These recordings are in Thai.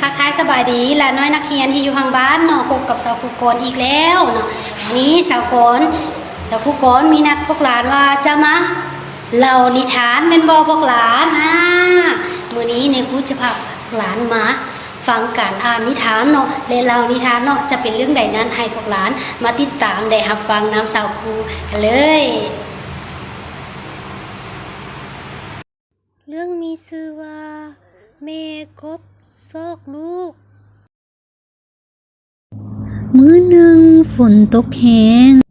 ทักทายสบายดีหลานน้อยนักเรียนที่อยู่ทางบ้านเนาะพบกับสาวครูกรอีกแล้วเนาะวันนี้สาวกรสาวครูกรมีนัดพวกหลานว่าจะมาเล่านิทานเป็นบอพวกหลานอ่ามือนี้ในครูจะพาพวกหลานมาฟังการอ่านนิทานเนาะและเล่านิทานเนาะจะเป็นเรื่องใดนั้นให้พวกหลานมาติดตามได้รับฟังน้ำสาวครูกันเลย เรื่องมีชื่อว่า แม่กบซอกลูก มื้อหนึ่งฝนตกแหง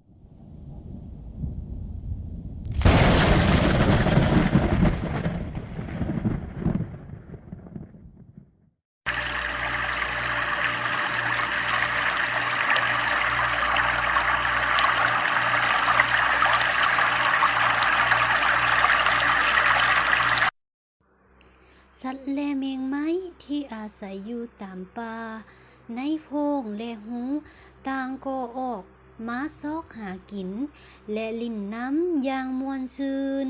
สัตว์และแมงไม้ที่อาศัยอยู่ตามป่าในโพงและหูต่างก็ออกมาซอกหากิน และลิ่นน้ำอย่างมวนซื่น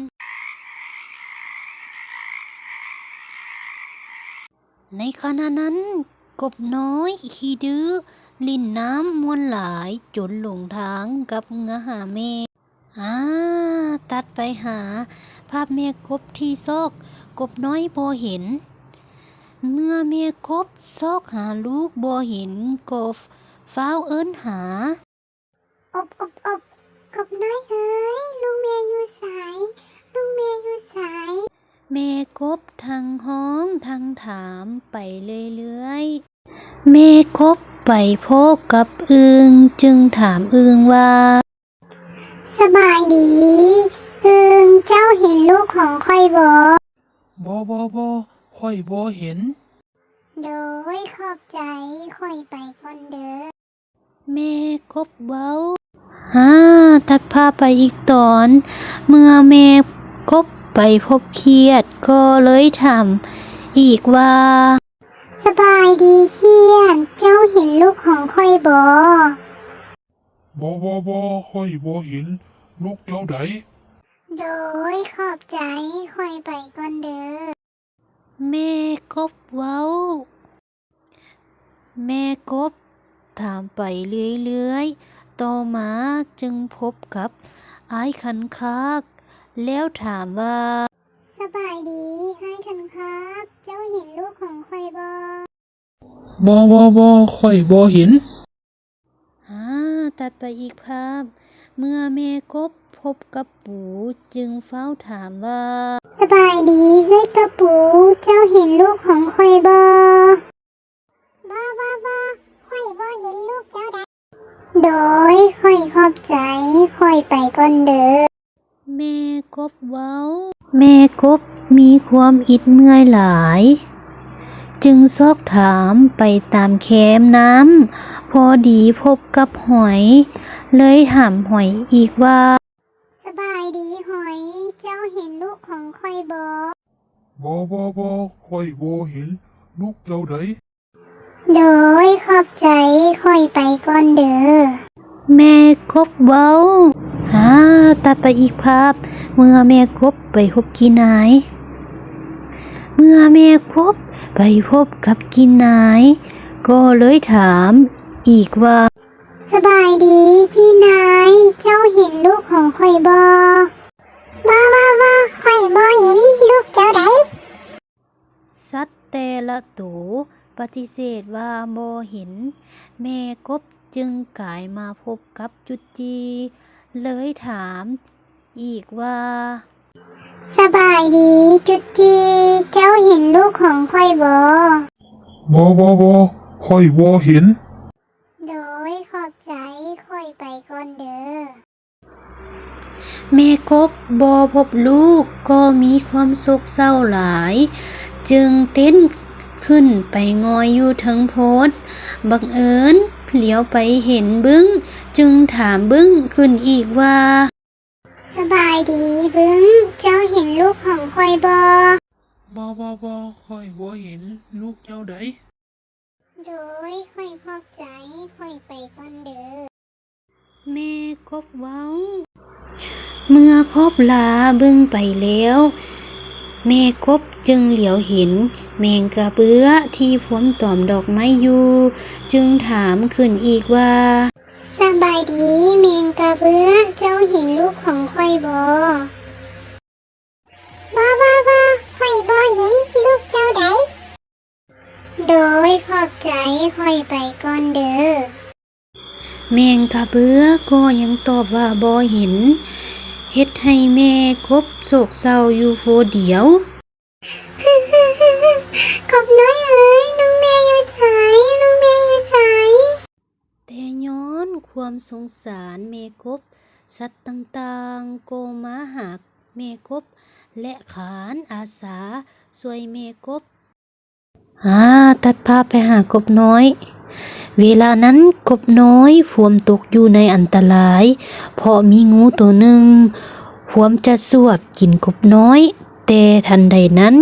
ในขณะนั้น กบน้อยขี้ดื้อลิ่นน้ำมวนหลายจนหลงทางกับเงือหาแม่อ่าตัดไปหา ภาพแม่กบที่ซอก กบน้อยบ่เห็น เมื่อแม่กบซอกหาลูกบ่เห็นกบฟ้าวเอิ้นหา อบอบอบกบน้อยเอ้ยลุงเมย์อยู่สายลุงเมย์อยู่สายแม่กบทางห้องทางถามไปเรื่อยๆแม่กบไปพบกับอึงจึงถามอึงว่า สบายดี อึงเจ้าเห็นลูก ของค่อยบอบอบอบอค่อยบอเห็น โดยขอบใจค่อยไปก่อนเด้อ แม่กบเว้าฮ่าตัดภาพไปอีกตอน เมื่อแม่กบไปพบเครียดก็เลยถามอีกว่า สบายดีเชียนเจ้าเห็นลูกของค่อยบอบอบอบอค่อยบอเห็น ลูกเจ้าใด โดยขอบใจค่อยไปก่อนเด้อ แม่กบเว้า แม่กบ ถามไปเรื่อยๆ ต่อมาจึงพบกับไอ้ายคันคากแล้วถามว่า สบายดีให้คันครับเจ้าเห็นลูกของค่อยบอบอบอบอค่อยบอเห็นฮ่าตัดไปอีกภาพ เมื่อแม่กบพบกับปูจึงเฝ้าถามว่า สบายดีเฮ้ยกระปู เจ้าเห็นลูกของค่อยบอบอบอบอค่อยบอเห็นลูกเจ้าใดโดยค่อยขอบใจค่อยไปก่อนเด้อแม่กบเว้า แม่กบมีความอิดเมื่อยหลาย จึงซอกถามไปตามแคมน้ำ พอดีพบกับหอย เลยถามหอยอีกว่า สบายดีหอย เจ้าเห็นลูกของค่อยบอบอบอบอค่อยบอเห็น ลูกเจ้าใดโดยขอบใจค่อยไปก่อนเด้อ แม่กบเว้าฮ่าตัดไปอีกภาพ เมื่อแม่กบไปพบกินนาย เมื่อแม่กบ ไปพบกับกินนาย ก็เลยถามอีกว่า สบายดีที่นาย เจ้าเห็นลูกของค่อยบอบอบอบอค่อยบอเห็นลูกเจ้าใดสัตว์แต่ละตัวปฏิเสธว่าบ่เห็น แม่กบจึงกลายมาพบกับจุดจี เลยถามอีกว่า สบายดีจุดจีเจ้าเห็นลูกของค่อยบอบอบอบอค่อยบอเห็น โดยขอบใจค่อยไปก่อนเด้อแม่กบบอพบลูกก็มีความโศกเศร้าหลาย จึงเต้นขึ้นไปงอยอยู่เทั้งโพดบังเอิญเหลียวไปเห็นบึ้ง จึงถามบึ้งขึ้นอีกว่าส บายดีบึ้งเจ้าเห็นลูกของค่อยบอบอบอบอค่อยบอเห็นลูกเจ้าใดโดยค่อยขอบใจค่อยไปก่อนเด้อแม่กบเว้า เมื่อครบลาบึ้งไปแล้ว แม่กบจึงเหลียวเห็น แมงกระเบื้อที่พวมตอมดอกไม้อยู่ จึงถามขึ้นอีกว่า สบายดีเมงกระเบื้อเจ้าเห็นลูกของข่อยบ่บ่บ่บ่ข่อยบ่เห็นลูกเจ้าใดโดยขอบใจข่อยไปก่อนเด้อแมงกระเบื้อก็ยังตอบว่าบ่เห็นเฮ็ดให้แม่กบโศกเศร้าอยู่โพเดียว กบน้อยเอ้ยน้องแม่อยู่ไสน้องแม่อยู่ไสแต่ย้อนความสงสารแม่กบ สัตว์ต่างๆ โกมาหากแม่กบ และขานอาสาช่วยแม่กบอ่าตัดภาพไปหากบน้อย เวลานั้นกบน้อยพวมตกอยู่ในอันตราย เพราะมีงูตัวหนึ่งพวมจะสวบกินกบน้อย แต่ทันใดนั้น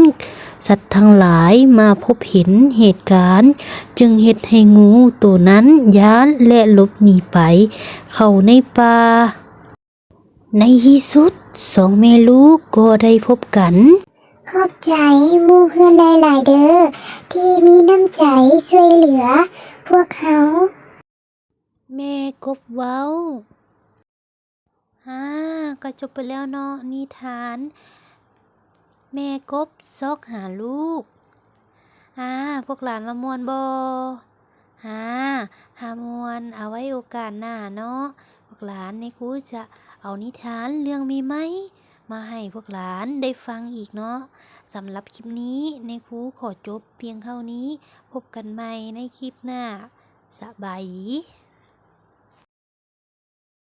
สัตว์ทั้งหลายมาพบเห็นเหตุการณ์ จึงเฮ็ดให้งูตัวนั้นย้านและหลบหนีไป เข้าในป่าในที่สุดสองแม่ลูกก็ได้พบกันขอบใจหมู่เพื่อนหลาย ๆ เด้อที่มีน้ำใจช่วยเหลือ พวกเขา แม่กบเว้าฮ่าก็จบไปแล้วเนาะนิทาน แม่กบซอกหาลูกฮ่าพวกหลานมามวนบอฮ่าหามวนเอาไว้โอกาสหน้าเนาะ พวกหลานในครูจะเอานิทานเรื่องมีไหม มาให้พวกหลานได้ฟังอีกเนาะสำหรับคลิปนี้ในครูขอจบเพียงเท่านี้ พบกันใหม่ในคลิปหน้าสบายดี